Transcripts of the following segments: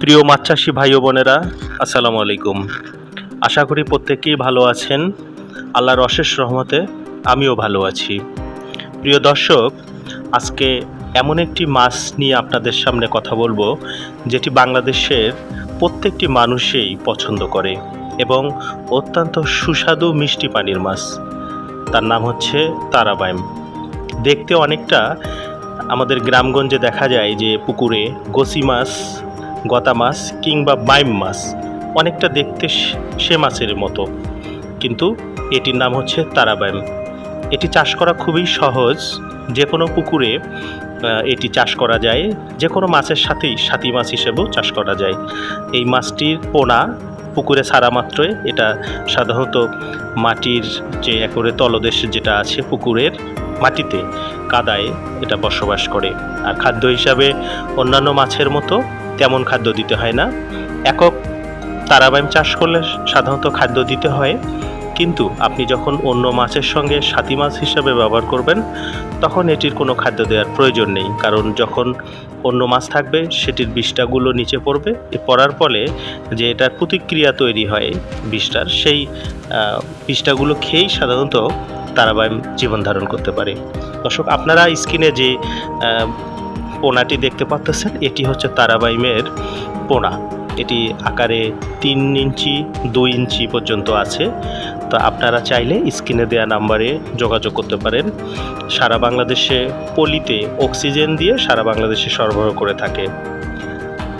প্রিয় মাছ চাষি ভাই ও বোনেরা, আসসালামু আলাইকুম। আশা করি প্রত্যেকেই ভালো আছেন। আল্লাহর অশেষ রহমতে আমিও ভালো আছি। প্রিয় দর্শক, আজকে এমন একটি মাছ নিয়ে আপনাদের সামনে কথা বলব, যেটি বাংলাদেশের প্রত্যেকটি মানুষেই পছন্দ করে এবং অত্যন্ত সুস্বাদু মিষ্টি পানির মাছ। তার নাম হচ্ছে তারাবাইম। দেখতে অনেকটা আমাদের গ্রামগঞ্জে দেখা যায় যে পুকুরে গোসি মাছ গতা মাছ কিংবা বাইম মাছ, অনেকটা দেখতে সে- মাছের মতো। কিন্তু এটির নাম হচ্ছে তারাবাইম। এটি চাষ করা খুবই সহজ। যে কোনো পুকুরে এটি চাষ করা যায়। যে কোনো মাছের সাথেই সাথী মাছ হিসেবেও চাষ করা যায়। এই মাছটির পোনা পুকুরে ছাড়া মাত্রই এটা সাধারণত মাটির যে একরে তলদেশ যেটা আছে পুকুরের মাটিতে কাদায় এটা বসবাস করে। আর খাদ্য হিসাবে অন্যান্য মাছের মতো তেমন খাদ্য দিতে হয় না। একক তারাবাইম চাষ করলে সাধারণত খাদ্য দিতে হয়। কিন্তু আপনি যখন অন্য মাছের সঙ্গে সাথী মাছ হিসাবে ব্যবহার করবেন, তখন এটির কোনো খাদ্য দেওয়ার প্রয়োজন নেই। কারণ যখন অন্য মাছ থাকবে, সেটির বিষটাগুলো নিচে পড়বে। পড়ার ফলে যে এটার প্রতিক্রিয়া তৈরি হয় বিষটার, সেই বিষটাগুলো খেয়েই সাধারণত তারাবাইম জীবন ধারণ করতে পারে। দর্শক, আপনারা স্ক্রিনে যে পোনাটি দেখতে পাচ্ছেন এটি হচ্ছে তারাবাইমের পোনা। এটি আকারে তিন ইঞ্চি, দুই ইঞ্চি পর্যন্ত আছে। তো আপনারা চাইলে স্ক্রিনে দেয়া নাম্বারে যোগাযোগ করতে পারেন। সারা বাংলাদেশে পলিতে অক্সিজেন দিয়ে সারা বাংলাদেশে সরবরাহ করে থাকে।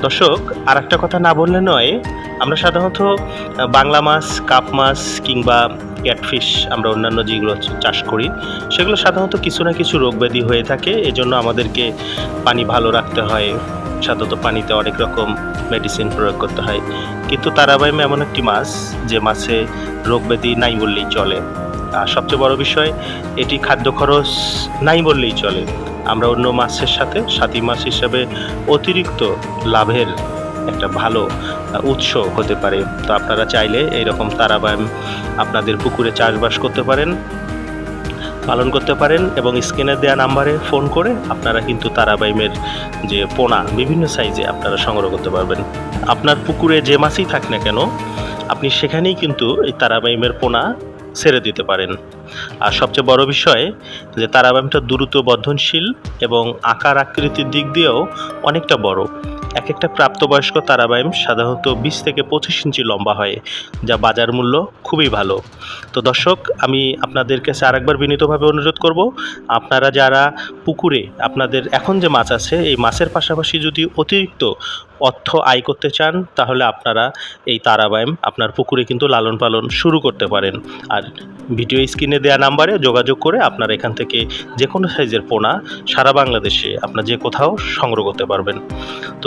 দর্শক আর একটা কথা না বললে নয়, আমরা সাধারণত বাংলা মাছ, কাপ মাছ কিংবা ক্যাটফিশ আমরা অন্যান্য যেগুলো চাষ করি, সেগুলো সাধারণত কিছু না কিছু রোগ ব্যাধি হয়ে থাকে। এজন্য আমাদেরকে পানি ভালো রাখতে হয়। সাধারণত পানিতে অনেক রকম মেডিসিন প্রয়োগ করতে হয়। কিন্তু তারাবাইমে এমন একটি মাছ, যে মাছে রোগ ব্যাধি নাই বললেই চলে। আর সবচেয়ে বড় বিষয়, এটি খাদ্য খরচ নাই বললেই চলে। আমরা অন্য মাছের সাথে সাথী মাছ হিসাবে অতিরিক্ত লাভের একটা ভালো উৎস হতে পারে। তো আপনারা চাইলে এইরকম তারাবাইম আপনাদের পুকুরে চাষবাস করতে পারেন, পালন করতে পারেন এবং স্ক্রিনে দেওয়া নাম্বারে ফোন করে আপনারা কিন্তু তারাবাইমের যে পোনা, বিভিন্ন সাইজে আপনারা সংগ্রহ করতে পারবেন। আপনার পুকুরে যে মাছই থাক না কেন, আপনি সেখানেই কিন্তু এই তারাবাইমের পোনা ছেড়ে দিতে পারেন। আর সবচেয়ে বড় বিষয় যে তারাবামটা দ্রুত বর্ধনশীল এবং আকার আকৃতির দিক দিয়েও অনেকটা বড়। এক একটা প্রাপ্তবয়স্ক তারাবাইম সাধারণত বিশ থেকে পঁচিশ ইঞ্চি লম্বা হয়, যা বাজার মূল্য খুবই ভালো। তো দর্শক, আমি আপনাদের কাছে আরেকবার বিনীতভাবে অনুরোধ করব, আপনারা যারা পুকুরে আপনাদের এখন যে মাছ আছে, এই মাছের পাশাপাশি যদি অতিরিক্ত অর্থ আয় করতে চান, তাহলে আপনারা এই তারাবাইম আপনার পুকুরে কিন্তু লালন পালন শুরু করতে পারেন। আর ভিডিও স্ক্রিনে দেওয়া নাম্বারে যোগাযোগ করে আপনারা এখান থেকে যে কোনো সাইজের পোনা সারা বাংলাদেশে আপনার যে কোথাও সংগ্রহ করতে পারবেন। তো